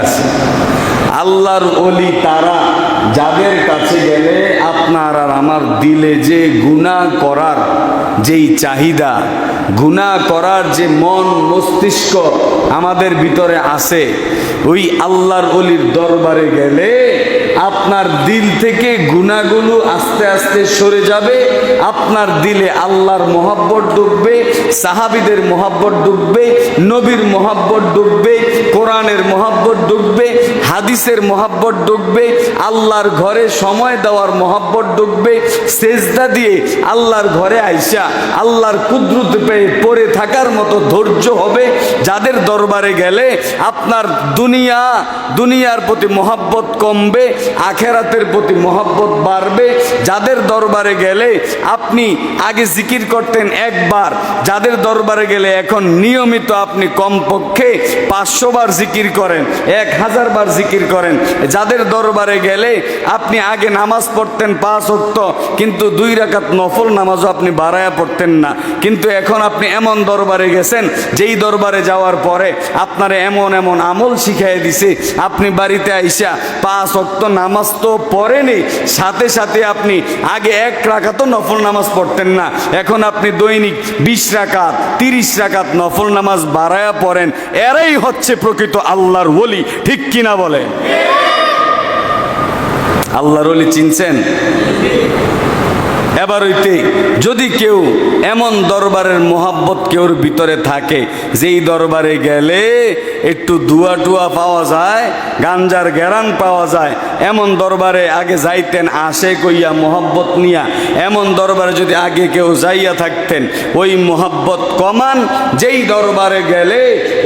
আছে আল্লাহর অলি তারা যাদের কাছে গেলে আপনার আর আমার দিলে যে গুণা করার যেই চাহিদা, গুণা করার যে মন মস্তিষ্ক আমাদের ভিতরে আছে, ওই আল্লাহর অলির দরবারে গেলে আপনার দিল থেকে গুণাগুলো আস্তে আস্তে সরে যাবে, আপনার দিলে আল্লাহর মোহাব্বত ডুববে, সাহাবিদের মোহাব্বত ডুববে, নবীর মোহাব্বত ডুববে কোরআনের মহাব্বত ডুববে হাদিসের মহাব্বত ডুববে, আল্লাহর ঘরে সময় দেওয়ার মহাব্বত ডুববে, সেজদা দিয়ে আল্লাহর ঘরে আইসা আল্লাহর কুদরত পেয়ে পড়ে থাকার মতো ধৈর্য হবে। যাদের দরবারে গেলে আপনার দুনিয়া, দুনিয়ার প্রতি মহাব্বত কমবে, আখেরাতের প্রতি মহাব্বত বাড়বে। যাদের দরবারে গেলে আপনি আগে জিকির করতেন একবার, যাদের দরবারে গেলে এখন নিয়মিত আপনি কমপক্ষে পাঁচশো বার জিকির করেন, এক হাজার বার জিকির করেন। যাদের দরবারে গেলে আপনি আগে নামাজ পড়তেন পাঁচ অক্ত কিন্তু দুই রাকাত নফল নামাজও আপনি বাড়ায়া পড়তেন না। কিন্তু এখন আপনি এমন দরবারে গেছেন, যেই দরবারে যাওয়ার পরে আপনার এমন এমন আমল শিখাই দিছে, আপনি বাড়িতে আইসা পাঁচ অক্ত নামাজ তো পড়েনি, সাথে সাথে আপনি আগে এক রাকাতও নফল নামাজ পড়তেন না। এখন আপনি দৈনিক বিশ রাকাত, তিরিশ রাকাত নফল নামাজ বাড়ায়া পড়েন, এরাই হচ্ছে প্রকৃত আল্লাহর ওলি, ঠিক কিনা বলে আল্লাহর ওলি চিনছেন? এবার হইতে যদি কেউ এমন দরবারের মোহাব্বত কেউর ভিতরে থাকে, যেই দরবারে গেলে একটু দুয়া টুয়া পাওয়া যায়, গাঞ্জার গেরান পাওয়া যায়, এমন দরবারে আগে যাইতেন আসে কইয়া মোহাব্বত নিয়া, এমন দরবারে যদি আগে কেউ যাইয়া থাকতেন, ওই মোহাব্বত কমান, যেই দরবারে গেলে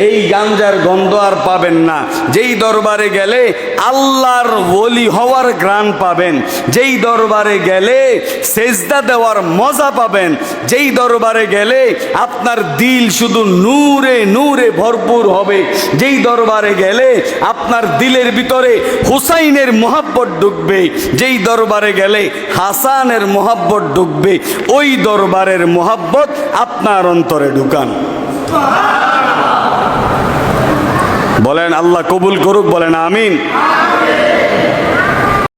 এই গাঞ্জার গন্ধ আর পাবেন না, যেই দরবারে গেলে আল্লাহর বলি হওয়ার গ্রাণ পাবেন, যেই দরবারে গেলে সেজদা দেওয়ার মজা পাবেন। যেই দরবারে গেলে আপনার দিল শুধু নূরে নূরে ভরপুর হবে। যেই দরবারে গেলে আপনার দিলের ভিতরে হুসাইনের মোহাব্বত ঢুকবে যেই দরবারে গেলে হাসানের মোহাব্বত ঢুকবে ওই দরবারের মোহাব্বত আপনার অন্তরে ঢুকান। বলেন, আল্লাহ কবুল করুক, বলেন, আমিন।